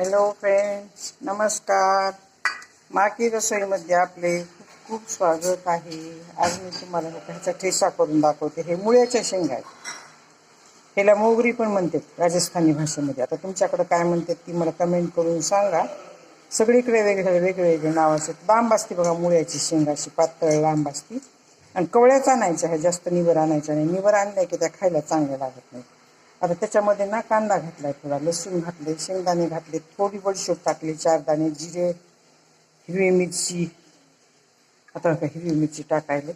Hello friends नमस्कार. माकी रसोईमध्ये आपले खूप खूप स्वागत आहे. आज मी तुम्हाला ह्याचा ठेसा करून दाखवते. हे मुळ्याच्या शेंगा आहेत. ह्याला मोगरी पण म्हणतात राजस्थानी भाषेमध्ये. आता तुमच्याकडं काय म्हणतात ती मला कमेंट करून सांगा. सगळीकडे वेगळे वेगवेगळे नाव असतात. लांब असते बघा मुळ्याची शेंगा अशी पातळ लांब असते. आणि कवळ्याच आणायच्या ह्या जास्त निवर आणायच्या नाही. निवर आणल्या की त्या खायला चांगल्या लागत नाही आता त्याच्यामध्ये ना कांदा घातलाय थोडा लसूण घातले शेंगदाणे घातले थोडी बडीशोप टाकली चार दाणे जिरे हिरवी मिरची. आता का हिरवी मिरची टाकायले.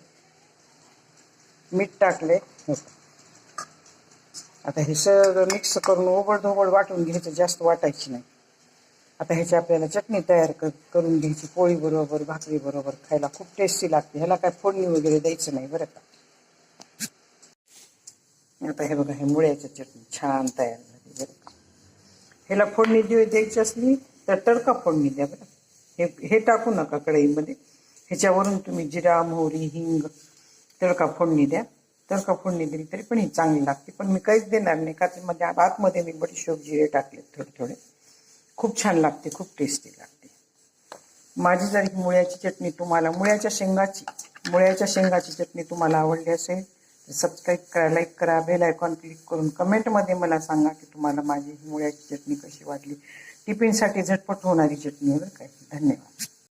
मीठ टाकले हो आता हे सगळं मिक्स करून ओबड धोबड वाटून घ्यायचं जास्त वाटायची नाही. आता ह्याची आपल्याला चटणी तयार कर करून घ्यायची पोळी बरोबर भाकरी बरोबर खायला खूप टेस्टी लागते. ह्याला काय फोडणी वगैरे द्यायचं नाही बरं का. आता हे बघा हे मुळ्याची चटणी छान तयार झाली बरं ह्याला फोडणी देऊ द्यायची असली तर तडका फोडणी द्या बरं. हे हे टाकू नका कढईमध्ये. ह्याच्यावरून तुम्ही जिरा मोहरी हिंग तडका फोडणी द्या. तडका फोडणी दिली तरी पण ही चांगली लागते. पण मी काहीच देणार नाही का मध्ये आतमध्ये मी बडीशोप जिरे टाकले थोडे थोडे. खूप छान लागते खूप टेस्टी लागते. माझी जर ही मुळ्याची चटणी तुम्हाला मुळ्याच्या शेंगाची मुळ्याच्या शेंगाची चटणी तुम्हाला आवडली असेल सबस्क्राईब करा लाईक करा बेल आयकॉन क्लिक करून कमेंटमध्ये मला सांगा की तुम्हाला माझी ही मुळ्याची चटणी कशी वाटली. टिफिनसाठी झटपट होणारी चटणी बरं काय धन्यवाद.